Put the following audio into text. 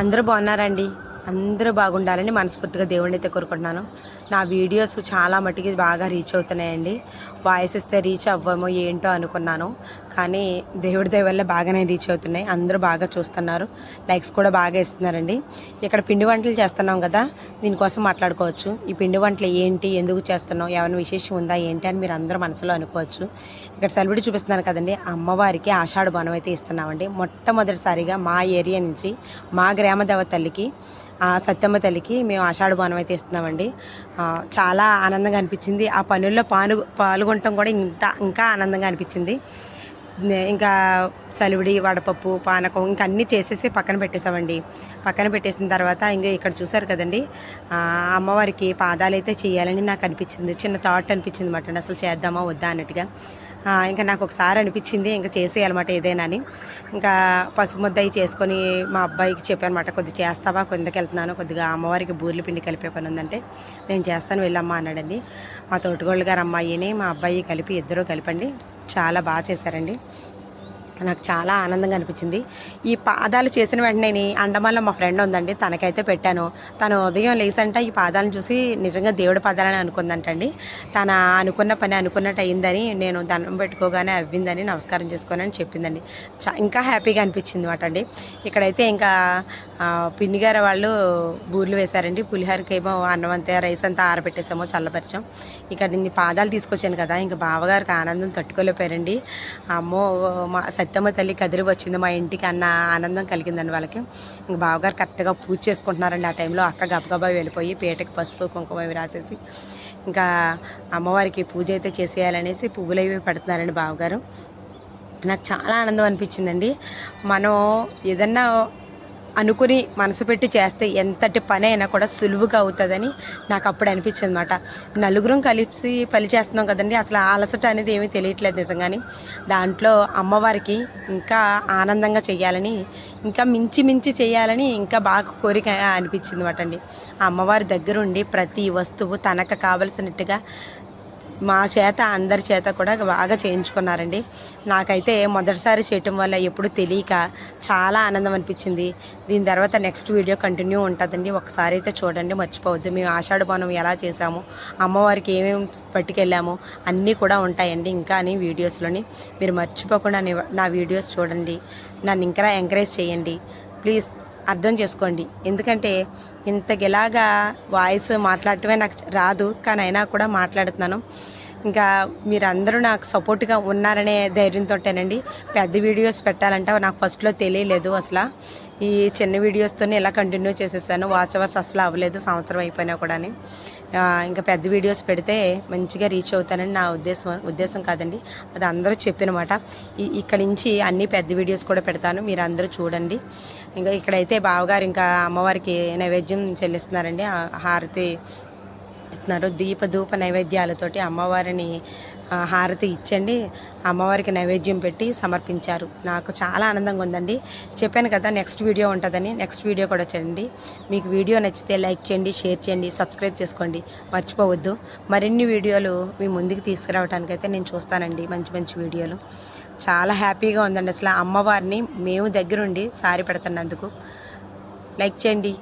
అందరూ బాగున్నారండి. అందరూ బాగుండాలని మనస్ఫూర్తిగా దేవుడిని అయితే కోరుకుంటున్నాను. నా వీడియోస్ చాలా మట్టుకి బాగా రీచ్ అవుతున్నాయండి. వాయిస్ ఇస్తే రీచ్ అవ్వము ఏంటో అనుకున్నాను. కానీ దేవుడి దయ వల్ల బాగానే రీచ్ అవుతున్నాయి. అందరూ బాగా చూస్తున్నారు. లైక్స్ కూడా బాగా ఇస్తున్నారండి. ఇక్కడ పిండి వంటలు చేస్తున్నాం కదా దీనికోసం మాట్లాడుకోవచ్చు. ఈ పిండి వంటలు ఏంటి ఎందుకు చేస్తున్నాం ఏమైనా విశేషం ఉందా ఏంటి అని మీరు అందరూ మనసులో అనుకోవచ్చు. ఇక్కడ సెలబ్రిటీ చూపిస్తున్నారు కదండి అమ్మవారికి ఆషాఢ బనం అయితే ఇస్తున్నామండి. మొట్టమొదటిసారిగా మా ఏరియా నుంచి మా గ్రామ దేవత తల్లికి సత్యమ్మ తల్లికి మేము ఆషాఢ బాణం అయితే ఇస్తున్నామండి చాలా ఆనందంగా అనిపించింది. ఆ పనుల్లో పాలు పాల్గొనటం కూడా ఇంత ఇంకా ఆనందంగా అనిపించింది. ఇంకా సలివిడి వడపప్పు పానకం ఇంకా అన్నీ చేసేసి పక్కన పెట్టేసామండి పక్కన పెట్టేసిన తర్వాత ఇంకా ఇక్కడ చూసారు కదండి అమ్మవారికి పాదాలు అయితే చేయాలని నాకు అనిపించింది. చిన్న థాట్ అనిపించింది మాట అసలు చేద్దామా వద్దా అన్నట్టుగా. ఇంకా నాకు ఒకసారి అనిపించింది ఇంకా చేసేయాలన్నమాట ఏదైనా అని. ఇంకా పసుపు ముద్ద చేసుకొని మా అబ్బాయికి చెప్పానమాట కొద్దిగా చేస్తావా? కొందకి వెళ్తున్నాను కొద్దిగా అమ్మవారికి బూర్లు పిండి కలిపే పని ఉందంటే నేను చేస్తాను వెళ్ళమ్మా అన్నాడండి. మా తోటగోళ్ళు గారు అమ్మాయిని మా అబ్బాయి కలిపి ఇద్దరూ కలిపండి. చాలా బాగా చేశారండి. నాకు చాలా ఆనందంగా అనిపించింది. ఈ పాదాలు చేసిన వెంటనే అండమాన్లో మా ఫ్రెండ్ ఉందండి తనకైతే పెట్టాను. తను ఉదయం లేసంట ఈ పాదాలను చూసి నిజంగా దేవుడి పాదాలని అనుకుందంటండి. తన అనుకున్న పని అనుకున్నట్టు అయిందని నేను దండం పెట్టుకోగానే అవ్విందని నమస్కారం చేసుకొని అని చెప్పిందండి. చా ఇంకా హ్యాపీగా అనిపించింది మాట అండి. ఇక్కడైతే ఇంకా పిన్ని గారు వాళ్ళు బూర్లు వేశారండి. పులిహోరకి ఏమో అన్నం అంతా రైస్ అంతా ఆరబెట్టేసామో చల్లపరిచాం ఇక్కడ ఇన్ని పాదాలు తీసుకొచ్చాను కదా ఇంకా బావగారికి ఆనందం తట్టుకోలేకపోయారండి. అమ్మో మా సత్యమ్మ తల్లి కదిలి వచ్చింది మా ఇంటికి అన్న ఆనందం కలిగిందండి వాళ్ళకి. ఇంక బావగారు కరెక్ట్గా పూజ చేసుకుంటున్నారండి ఆ టైంలో. అక్క గబగబా వెళ్ళిపోయి పీటకి పసుపు కుంకుమ రాసేసి ఇంకా అమ్మవారికి పూజ అయితే చేసేయాలనేసి పువ్వులు అవి పెడుతున్నారండి బావగారు. నాకు చాలా ఆనందం అనిపించిందండి. మనం ఏదన్నా అనుకుని మనసు పెట్టి చేస్తే ఎంతటి పని అయినా కూడా సులువుగా అవుతుందని నాకు అప్పుడు అనిపించింది అనమాట నలుగురం కలిసి పని చేస్తున్నాం కదండి అసలు అలసట అనేది ఏమీ తెలియట్లేదు నిజంగాని. దాంట్లో అమ్మవారికి ఇంకా ఆనందంగా చేయాలని ఇంకా మించి మించి చేయాలని ఇంకా బాగా కోరిక అనిపించింది అనమాట అండి. ఆ అమ్మవారి దగ్గరుండి ప్రతి వస్తువు తనకు కావలసినట్టుగా మా చేత అందరి చేత కూడా బాగా చేయించుకున్నారండి. నాకైతే మొదటిసారి చేయటం వల్ల ఎప్పుడు తెలియక చాలా ఆనందం అనిపించింది. దీని తర్వాత నెక్స్ట్ వీడియో కంటిన్యూ ఉంటుందండి. ఒకసారి అయితే చూడండి మర్చిపోవద్దు. మేము ఆషాఢ బోనం ఎలా చేసాము అమ్మవారికి ఏమేమి పట్టుకెళ్ళాము అన్నీ కూడా ఉంటాయండి ఇంకా అని వీడియోస్లోని. మీరు మర్చిపోకుండా నా వీడియోస్ చూడండి. నన్ను ఇంకా ఎంకరేజ్ చేయండి. ప్లీజ్ అర్థం చేసుకోండి. ఎందుకంటే ఇంతకిలాగా వాయిస్ మాట్లాడటమే నాకు రాదు కానీ అయినా కూడా మాట్లాడుతున్నాను. ఇంకా మీరందరూ నాకు సపోర్ట్గా ఉన్నారనే ధైర్యంతోటేనండి పెద్ద వీడియోస్ పెట్టాలంటే నాకు ఫస్ట్లో తెలియలేదు అసలు. ఈ చిన్న వీడియోస్తోనే ఇలా కంటిన్యూ చేసేసాను. వాచ్ అవర్స్ అసలు అవ్వలేదు సంవత్సరం అయిపోయినా కూడా ఇంకా పెద్ద వీడియోస్ పెడితే మంచిగా రీచ్ అవుతానని నా ఉద్దేశం ఉద్దేశం కాదండి. అది అందరూ చెప్పినమాట ఈ ఇక్కడి నుంచి అన్ని పెద్ద వీడియోస్ కూడా పెడతాను. మీరు అందరూ చూడండి. ఇంకా ఇక్కడైతే బావగారు ఇంకా అమ్మవారికి నైవేద్యం చెల్లిస్తున్నారండి. హారతి ఇస్తున్నారు దీపధూప నైవేద్యాలతోటి అమ్మవారిని హారతి ఇచ్చండి. అమ్మవారికి నైవేద్యం పెట్టి సమర్పించారు. నాకు చాలా ఆనందంగా ఉందండి. చెప్పాను కదా నెక్స్ట్ వీడియో ఉంటుందని. నెక్స్ట్ వీడియో కూడా చేయండి మీకు వీడియో నచ్చితే లైక్ చేయండి షేర్ చేయండి సబ్స్క్రైబ్ చేసుకోండి. మర్చిపోవద్దు. మరిన్ని వీడియోలు మీ ముందుకు తీసుకురావడానికైతే నేను చూస్తానండి మంచి మంచి వీడియోలు. చాలా హ్యాపీగా ఉందండి. అసలు అమ్మవారిని మేము దగ్గరుండి సారి పెడుతున్నందుకు. లైక్ చేయండి.